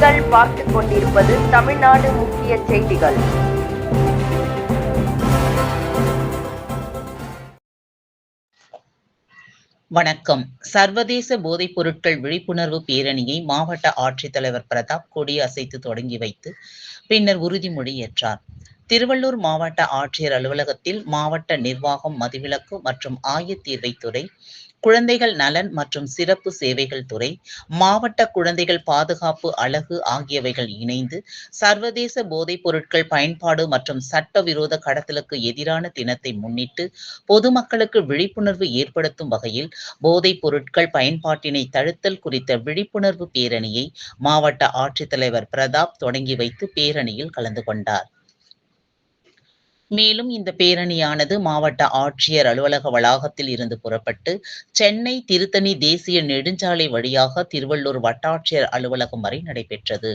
நீங்கள் பார்த்துக் கொண்டிருப்பது தமிழ்நாடு முக்கிய செய்திகள். வணக்கம். சர்வதேச போதைப் பொருட்கள் விழிப்புணர்வு பேரணியை மாவட்ட ஆட்சித்தலைவர் பிரதாப் கொடி அசைத்து தொடங்கி வைத்து பின்னர் உறுதிமொழி ஏற்றார். திருவள்ளூர் மாவட்ட ஆட்சியர் அலுவலகத்தில் மாவட்ட நிர்வாகம் மதுவிலக்கு மற்றும் ஆயத்தீர்வைத்துறை குழந்தைகள் நலன் மற்றும் சிறப்பு சேவைகள் துறை மாவட்ட குழந்தைகள் பாதுகாப்பு அழகு ஆகியவைகள் இணைந்து சர்வதேச போதைப் பொருட்கள் பயன்பாடு மற்றும் சட்டவிரோத கடத்தலுக்கு எதிரான தினத்தை முன்னிட்டு பொதுமக்களுக்கு விழிப்புணர்வு ஏற்படுத்தும் வகையில் போதைப் பொருட்கள் பயன்பாட்டினை தடுத்தல் குறித்த விழிப்புணர்வு பேரணியை மாவட்ட ஆட்சித்தலைவர் பிரதாப் தொடங்கி வைத்து பேரணியில் கலந்து கொண்டார். மேலும் இந்த பேரணியானது மாவட்ட ஆட்சியர் அலுவலக வளாகத்தில் இருந்து புறப்பட்டு சென்னை திருத்தணி தேசிய நெடுஞ்சாலை வழியாக திருவள்ளூர் வட்டாட்சியர் அலுவலகம் வரை நடைபெற்றது.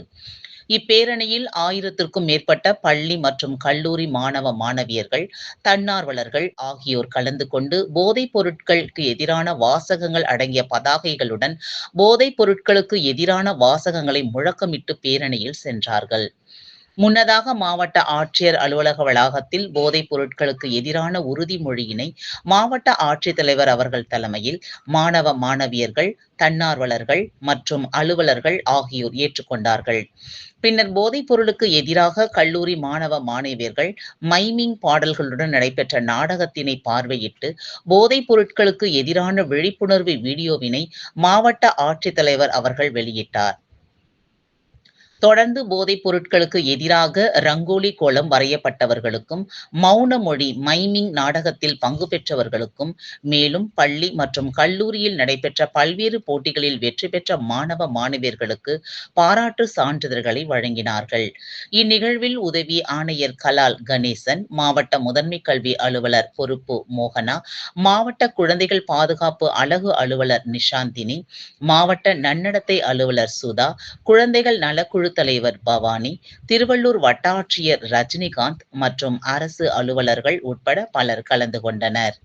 இப்பேரணியில் ஆயிரத்திற்கும் மேற்பட்ட பள்ளி மற்றும் கல்லூரி மாணவ மாணவியர்கள் தன்னார்வலர்கள் ஆகியோர் கலந்து கொண்டு போதைப் பொருட்களுக்கு எதிரான வாசகங்கள் அடங்கிய பதாகைகளுடன் போதைப் பொருட்களுக்கு எதிரான வாசகங்களை முழக்கமிட்டு பேரணியில் சென்றார்கள். முன்னதாக மாவட்ட ஆட்சியர் அலுவலக வளாகத்தில் போதைப் பொருட்களுக்கு எதிரான உறுதிமொழியினை மாவட்ட ஆட்சித்தலைவர் அவர்கள் தலைமையில் மாணவ மாணவியர்கள் தன்னார்வலர்கள் மற்றும் அலுவலர்கள் ஆகியோர் ஏற்றுக்கொண்டார்கள். பின்னர் போதைப் பொருளுக்கு எதிராக கல்லூரி மாணவ மாணவியர்கள் மைமிங் பாடல்களுடன் நடைபெற்ற நாடகத்தினை பார்வையிட்டு போதைப் பொருட்களுக்கு எதிரான விழிப்புணர்வு வீடியோவினை மாவட்ட ஆட்சித்தலைவர் அவர்கள் வெளியிட்டார். தொடர்ந்து போதைப் பொருட்களுக்கு எதிராக ரங்கோலி கோலம் வரையப்பட்டவர்களுக்கும் மௌன மொழி மைமிங் நாடகத்தில் பங்கு பெற்றவர்களுக்கும் மேலும் பள்ளி மற்றும் கல்லூரியில் நடைபெற்ற பல்வேறு போட்டிகளில் வெற்றி பெற்ற மாணவ மாணவியர்களுக்கு பாராட்டு சான்றிதழ்களை வழங்கினார்கள். இந்நிகழ்வில் உதவி ஆணையர் கலால் கணேசன் மாவட்ட முதன்மை கல்வி அலுவலர் பொறுப்பு மோகனா மாவட்ட குழந்தைகள் பாதுகாப்பு அழகு அலுவலர் நிஷாந்தினி மாவட்ட நன்னடத்தை அலுவலர் சுதா குழந்தைகள் நலக்குழு தலைவர் பவானி திருவள்ளூர் வட்டாட்சியர் ரஜினிகாந்த் மற்றும் அரசு அலுவலர்கள் உட்பட பலர் கலந்து கொண்டனர்.